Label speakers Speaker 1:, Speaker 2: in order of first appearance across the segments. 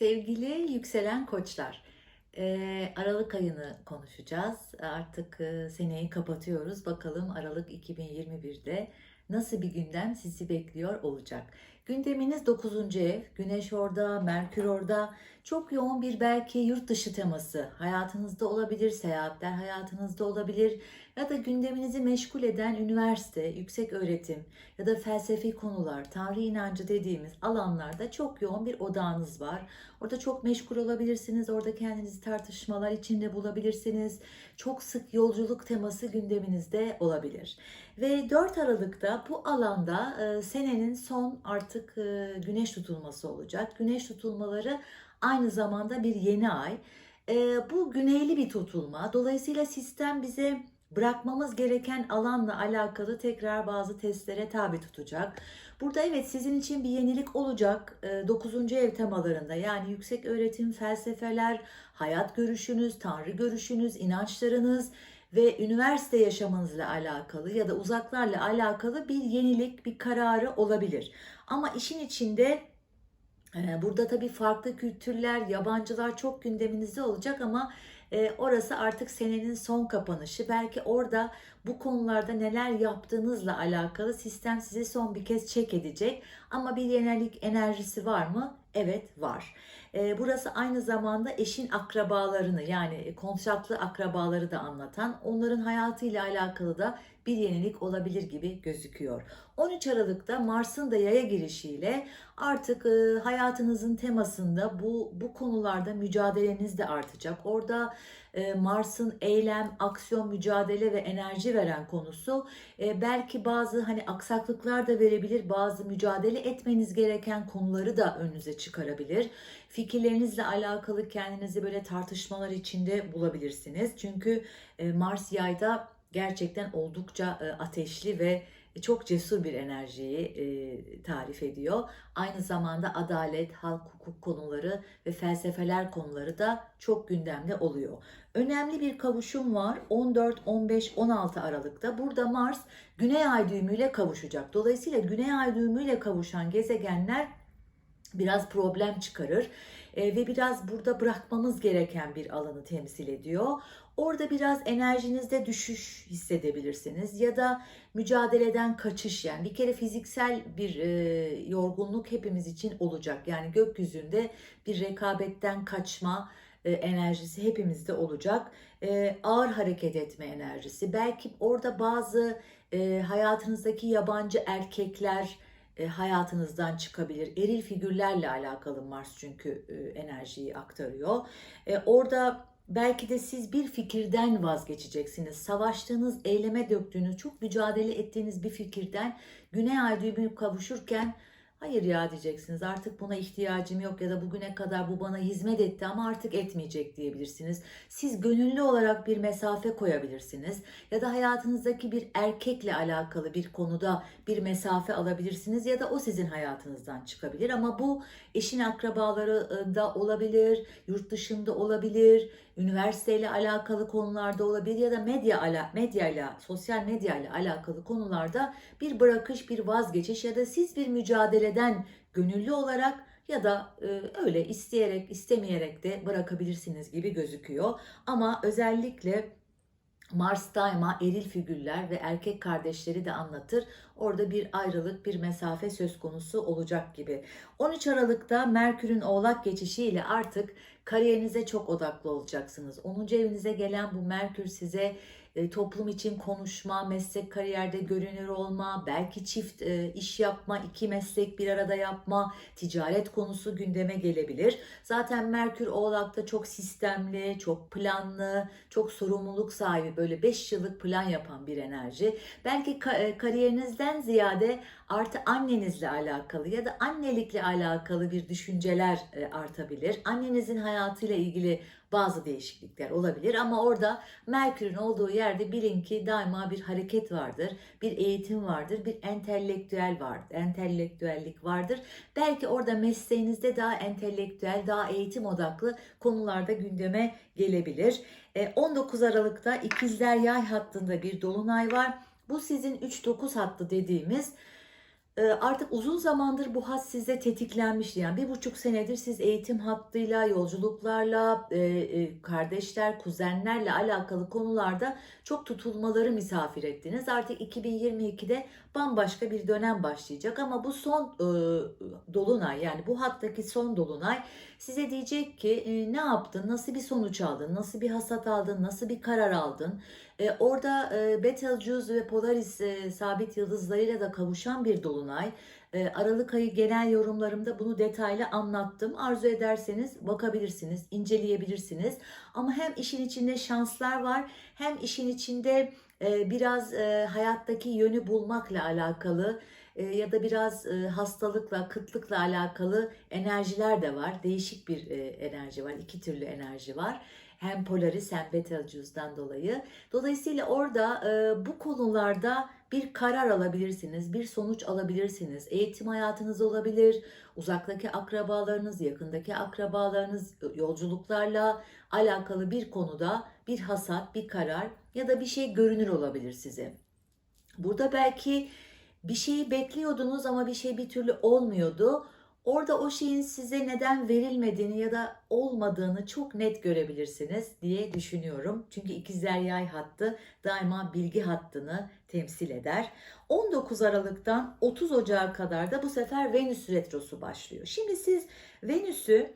Speaker 1: Sevgili yükselen koçlar, eee, Aralık ayını konuşacağız. Artık eee, seneyi kapatıyoruz. Bakalım Aralık 2021'de nasıl bir gündem sizi bekliyor olacak. Gündeminiz 9. ev, Güneş orada, Merkür orada. Çok yoğun bir belki yurt dışı teması hayatınızda olabilir, seyahatler hayatınızda olabilir ya da gündeminizi meşgul eden üniversite, yüksek öğretim ya da felsefi konular, Tanrı inancı dediğimiz alanlarda çok yoğun bir odağınız var. Orada çok meşgul olabilirsiniz. Orada kendinizi tartışmalar içinde bulabilirsiniz. Çok sık yolculuk teması gündeminizde olabilir. Ve 4 Aralık'ta bu alanda senenin son artık e, güneş tutulması olacak. Güneş tutulmaları aynı zamanda bir yeni ay. E, bu güneyli bir tutulma. Dolayısıyla sistem bize bırakmamız gereken alanla alakalı tekrar bazı testlere tabi tutacak. Burada evet sizin için bir yenilik olacak. 9. ev temalarında yani yüksek öğretim, felsefeler, hayat görüşünüz, tanrı görüşünüz, inançlarınız ve üniversite yaşamınızla alakalı ya da uzaklarla alakalı bir yenilik, bir kararı olabilir. Ama işin içinde e, burada tabii farklı kültürler, yabancılar çok gündeminizde olacak ama e, orası artık senenin son kapanışı. Belki orada bu konularda neler yaptığınızla alakalı sistem sizi son bir kez çek edecek. Ama bir yenilik enerjisi var mı? Evet var. E, burası aynı zamanda eşin akrabalarını yani kontratlı akrabaları da anlatan, onların hayatıyla alakalı da bir yenilik olabilir gibi gözüküyor. 13 Aralık'ta Mars'ın da yaya girişiyle artık e, hayatınızın temasında bu bu konularda mücadeleniz de artacak. Orada e, Mars'ın eylem, aksiyon, mücadele ve enerji veren konusu e, belki bazı hani aksaklıklar da verebilir, bazı mücadele etmeniz gereken konuları da önünüze çıkarabilir. Fikirlerinizle alakalı kendinizi böyle tartışmalar içinde bulabilirsiniz. Çünkü e, Mars yayda gerçekten oldukça e, ateşli ve çok cesur bir enerjiyi e, tarif ediyor. Aynı zamanda adalet, halk hukuk konuları ve felsefeler konuları da çok gündemde oluyor. Önemli bir kavuşum var 14, 15, 16 Aralık'ta. Burada Mars Güney Ay düğümüyle kavuşacak. Dolayısıyla Güney Ay düğümüyle kavuşan gezegenler biraz problem çıkarır e, ve biraz burada bırakmamız gereken bir alanı temsil ediyor. Orada biraz enerjinizde düşüş hissedebilirsiniz ya da mücadeleden kaçış yani bir kere fiziksel bir e, yorgunluk hepimiz için olacak. Yani gökyüzünde bir rekabetten kaçma e, enerjisi hepimizde olacak. E, ağır hareket etme enerjisi. Belki orada bazı e, hayatınızdaki yabancı erkekler e, hayatınızdan çıkabilir. Eril figürlerle alakalı Mars çünkü e, enerjiyi aktarıyor. E, orada belki de siz bir fikirden vazgeçeceksiniz. Savaştığınız, eyleme döktüğünüz, çok mücadele ettiğiniz bir fikirden Güney Ay düğümü kavuşurken Hayır ya diyeceksiniz artık buna ihtiyacım yok ya da bugüne kadar bu bana hizmet etti ama artık etmeyecek diyebilirsiniz. Siz gönüllü olarak bir mesafe koyabilirsiniz ya da hayatınızdaki bir erkekle alakalı bir konuda bir mesafe alabilirsiniz ya da o sizin hayatınızdan çıkabilir ama bu eşin akrabaları da olabilir, yurt dışında olabilir, üniversiteyle alakalı konularda olabilir ya da medya ala medyayla, sosyal medyayla alakalı konularda bir bırakış, bir vazgeçiş ya da siz bir mücadeleden gönüllü olarak ya da e, öyle isteyerek, istemeyerek de bırakabilirsiniz gibi gözüküyor. Ama özellikle Mars daima eril figürler ve erkek kardeşleri de anlatır. Orada bir ayrılık, bir mesafe söz konusu olacak gibi. 13 Aralık'ta Merkür'ün Oğlak geçişiyle artık kariyerinize çok odaklı olacaksınız. 10. evinize gelen bu Merkür size e, toplum için konuşma, meslek kariyerde görünür olma, belki çift e, iş yapma, iki meslek bir arada yapma, ticaret konusu gündeme gelebilir. Zaten Merkür Oğlak'ta çok sistemli, çok planlı, çok sorumluluk sahibi, böyle 5 yıllık plan yapan bir enerji. Belki ka- kariyerinizden ziyade artı annenizle alakalı ya da annelikle alakalı bir düşünceler artabilir. Annenizin hayatıyla ilgili bazı değişiklikler olabilir ama orada Merkür'ün olduğu yerde bilin ki daima bir hareket vardır, bir eğitim vardır, bir entelektüel vardır, entelektüellik vardır. Belki orada mesleğinizde daha entelektüel, daha eğitim odaklı konularda gündeme gelebilir. 19 Aralık'ta İkizler Yay hattında bir dolunay var. Bu sizin 3-9 hattı dediğimiz e, artık uzun zamandır bu has sizde tetiklenmişti. Yani bir buçuk senedir siz eğitim hattıyla, yolculuklarla, e, e, kardeşler, kuzenlerle alakalı konularda çok tutulmaları misafir ettiniz. Artık 2022'de bambaşka bir dönem başlayacak ama bu son e, dolunay yani bu hattaki son dolunay size diyecek ki ne yaptın, nasıl bir sonuç aldın, nasıl bir hasat aldın, nasıl bir karar aldın. E, orada e, Betelgeuse ve Polaris e, sabit yıldızlarıyla da kavuşan bir dolunay. E, Aralık ayı genel yorumlarımda bunu detaylı anlattım. Arzu ederseniz bakabilirsiniz, inceleyebilirsiniz. Ama hem işin içinde şanslar var, hem işin içinde e, biraz e, hayattaki yönü bulmakla alakalı e, ya da biraz e, hastalıkla, kıtlıkla alakalı enerjiler de var. Değişik bir e, enerji var, iki türlü enerji var. Hem Polaris hem Betelgeuse'dan dolayı. Dolayısıyla orada e, bu konularda bir karar alabilirsiniz, bir sonuç alabilirsiniz. Eğitim hayatınız olabilir, uzaktaki akrabalarınız, yakındaki akrabalarınız, yolculuklarla alakalı bir konuda bir hasat, bir karar ya da bir şey görünür olabilir size. Burada belki bir şeyi bekliyordunuz ama bir şey bir türlü olmuyordu. Orada o şeyin size neden verilmediğini ya da olmadığını çok net görebilirsiniz diye düşünüyorum. Çünkü ikizler yay hattı daima bilgi hattını temsil eder. 19 Aralık'tan 30 Ocağı kadar da bu sefer Venüs retrosu başlıyor. Şimdi siz Venüs'ü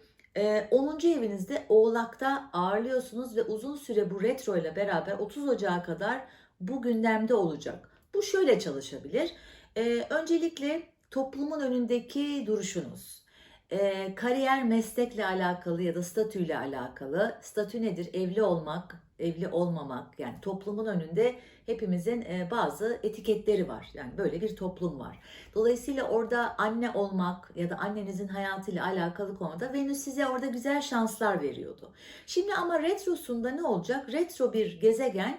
Speaker 1: 10. E, evinizde Oğlak'ta ağırlıyorsunuz ve uzun süre bu retro ile beraber 30 Ocağı kadar bu gündemde olacak. Bu şöyle çalışabilir. Ee, öncelikle toplumun önündeki duruşunuz, ee, kariyer meslekle alakalı ya da statüyle alakalı. Statü nedir? Evli olmak, evli olmamak. Yani toplumun önünde hepimizin e, bazı etiketleri var. Yani böyle bir toplum var. Dolayısıyla orada anne olmak ya da annenizin hayatıyla alakalı konuda Venüs size orada güzel şanslar veriyordu. Şimdi ama retrosunda ne olacak? Retro bir gezegen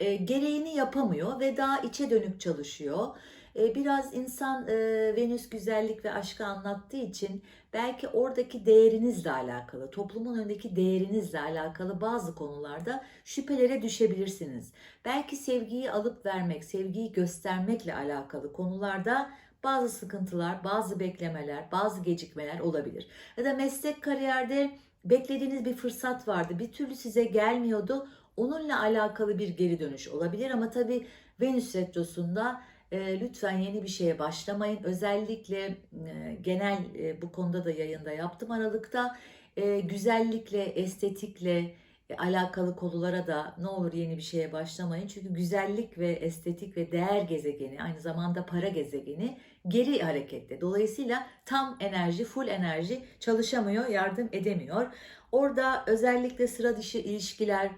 Speaker 1: e, gereğini yapamıyor ve daha içe dönük çalışıyor. E, biraz insan e, Venüs güzellik ve aşkı anlattığı için belki oradaki değerinizle alakalı, toplumun önündeki değerinizle alakalı bazı konularda şüphelere düşebilirsiniz. Belki sevgiyi alıp vermek, sevgiyi göstermekle alakalı konularda bazı sıkıntılar, bazı beklemeler, bazı gecikmeler olabilir. Ya da meslek kariyerde beklediğiniz bir fırsat vardı. Bir türlü size gelmiyordu. Onunla alakalı bir geri dönüş olabilir ama tabii Venüs retrosunda e, lütfen yeni bir şeye başlamayın. Özellikle e, genel e, bu konuda da yayında yaptım Aralık'ta. E, güzellikle, estetikle e, alakalı konulara da ne olur yeni bir şeye başlamayın. Çünkü güzellik ve estetik ve değer gezegeni aynı zamanda para gezegeni geri harekette. Dolayısıyla tam enerji, full enerji çalışamıyor, yardım edemiyor. Orada özellikle sıra dışı ilişkiler,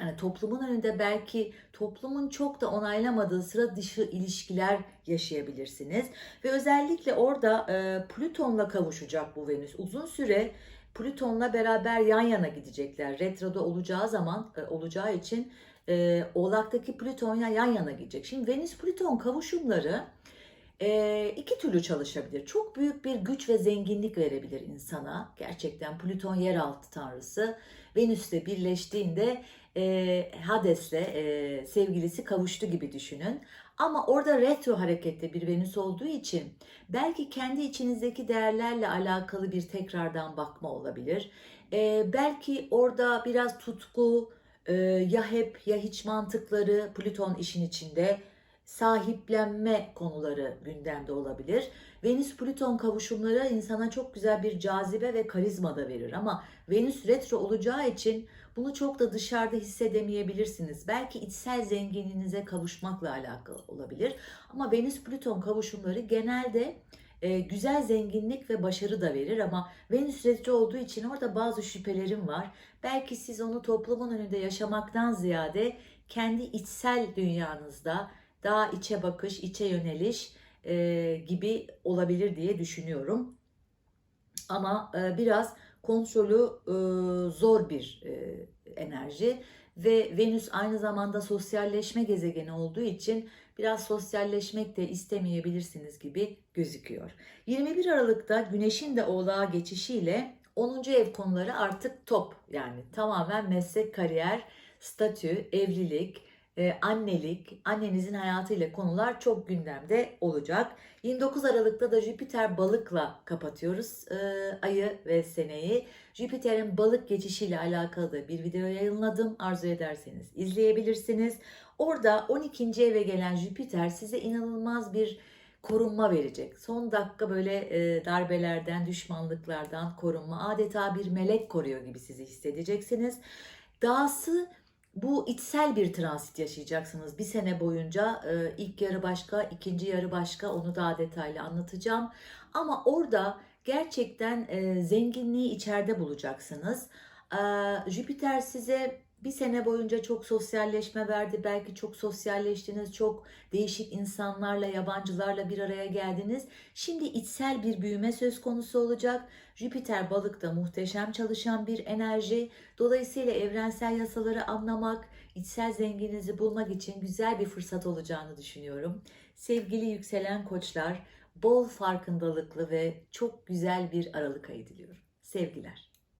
Speaker 1: yani toplumun önünde belki toplumun çok da onaylamadığı sıra dışı ilişkiler yaşayabilirsiniz. Ve özellikle orada e, Plüton'la kavuşacak bu Venüs. Uzun süre Plüton'la beraber yan yana gidecekler. Retroda olacağı zaman e, olacağı için e, Oğlak'taki Plüton'la yan yana gidecek. Şimdi Venüs-Plüton kavuşumları e, iki türlü çalışabilir. Çok büyük bir güç ve zenginlik verebilir insana. Gerçekten Plüton yeraltı tanrısı Venüs'le birleştiğinde e, Hades'le e, sevgilisi kavuştu gibi düşünün. Ama orada retro harekette bir Venüs olduğu için belki kendi içinizdeki değerlerle alakalı bir tekrardan bakma olabilir. E, belki orada biraz tutku, e, ya hep ya hiç mantıkları Plüton işin içinde sahiplenme konuları gündemde olabilir. Venüs-Plüton kavuşumları insana çok güzel bir cazibe ve karizma da verir ama Venüs retro olacağı için bunu çok da dışarıda hissedemeyebilirsiniz. Belki içsel zenginliğinize kavuşmakla alakalı olabilir. Ama Venüs-Plüton kavuşumları genelde e, güzel zenginlik ve başarı da verir ama Venüs retro olduğu için orada bazı şüphelerim var. Belki siz onu toplumun önünde yaşamaktan ziyade kendi içsel dünyanızda daha içe bakış, içe yöneliş e, gibi olabilir diye düşünüyorum. Ama e, biraz kontrolü e, zor bir e, enerji ve Venüs aynı zamanda sosyalleşme gezegeni olduğu için biraz sosyalleşmek de istemeyebilirsiniz gibi gözüküyor. 21 Aralık'ta Güneş'in de Oğlağa geçişiyle 10. ev konuları artık top yani tamamen meslek, kariyer, statü, evlilik, e, annelik, annenizin hayatıyla konular çok gündemde olacak. 29 Aralık'ta da Jüpiter balıkla kapatıyoruz e, ayı ve seneyi. Jüpiter'in balık geçişiyle alakalı da bir video yayınladım. Arzu ederseniz izleyebilirsiniz. Orada 12. eve gelen Jüpiter size inanılmaz bir korunma verecek. Son dakika böyle e, darbelerden, düşmanlıklardan korunma, adeta bir melek koruyor gibi sizi hissedeceksiniz. Dahası bu içsel bir transit yaşayacaksınız bir sene boyunca. E, ilk yarı başka, ikinci yarı başka onu daha detaylı anlatacağım. Ama orada gerçekten e, zenginliği içeride bulacaksınız. E, Jüpiter size bir sene boyunca çok sosyalleşme verdi. Belki çok sosyalleştiniz, çok değişik insanlarla, yabancılarla bir araya geldiniz. Şimdi içsel bir büyüme söz konusu olacak. Jüpiter balıkta muhteşem çalışan bir enerji. Dolayısıyla evrensel yasaları anlamak, içsel zenginliğinizi bulmak için güzel bir fırsat olacağını düşünüyorum. Sevgili yükselen koçlar, bol farkındalıklı ve çok güzel bir Aralık ayı diliyorum. Sevgiler.